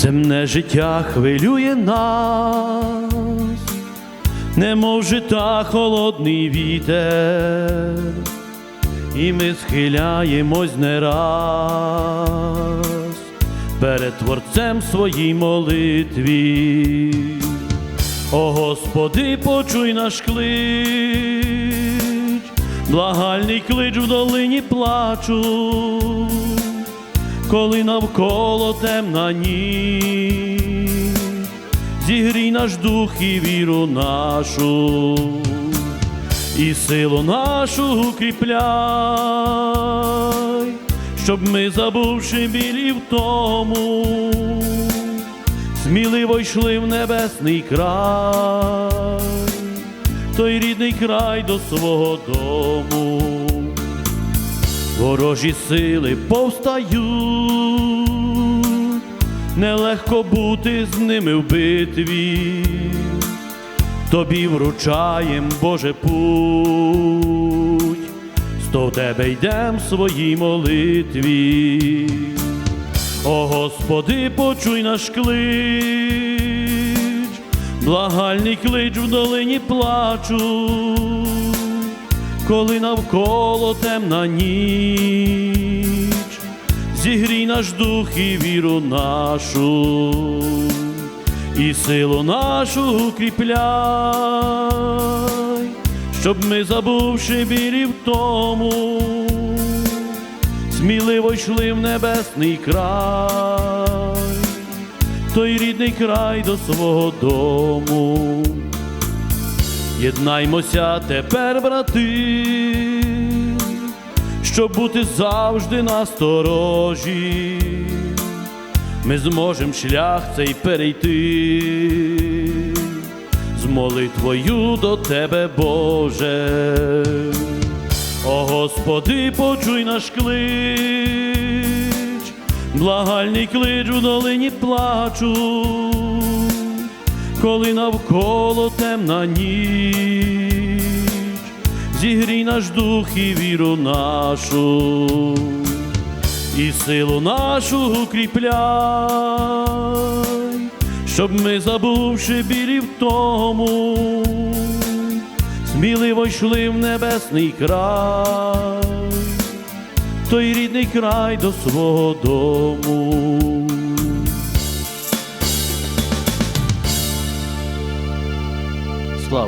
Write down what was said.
Земне життя хвилює нас, немов жита холодний вітер, і ми схиляємось не раз перед Творцем своїй молитві. О Господи, почуй наш клич, благальний клич в долині плачу, коли навколо темна ніч, зігрій наш дух і віру нашу, і силу нашу укріпляй, щоб ми, забувши біль і втому, сміливо йшли в небесний край, той рідний край до свого дому. Ворожі сили повстають, нелегко бути з ними в битві. Тобі вручаєм, Боже, путь, сто в тебе йдем в своїй молитві. О Господи, почуй наш клич, благальний клич в долині плачу, коли навколо темна ніч, зігрій наш дух і віру нашу, і силу нашу укріпляй, щоб ми, забувши білі в тому, сміливо йшли в небесний край, той рідний край до свого дому. Єднаймося тепер, брати, щоб бути завжди насторожі. Ми зможем шлях цей перейти з молитвою до Тебе, Боже. О Господи, почуй наш клич, благальний клич у долині плачу, коли навколо темна ніч, зігрій наш дух і віру нашу, і силу нашу укріпляй, щоб ми, забувши білі в тому, сміливо йшли в небесний край, той рідний край до свого дому.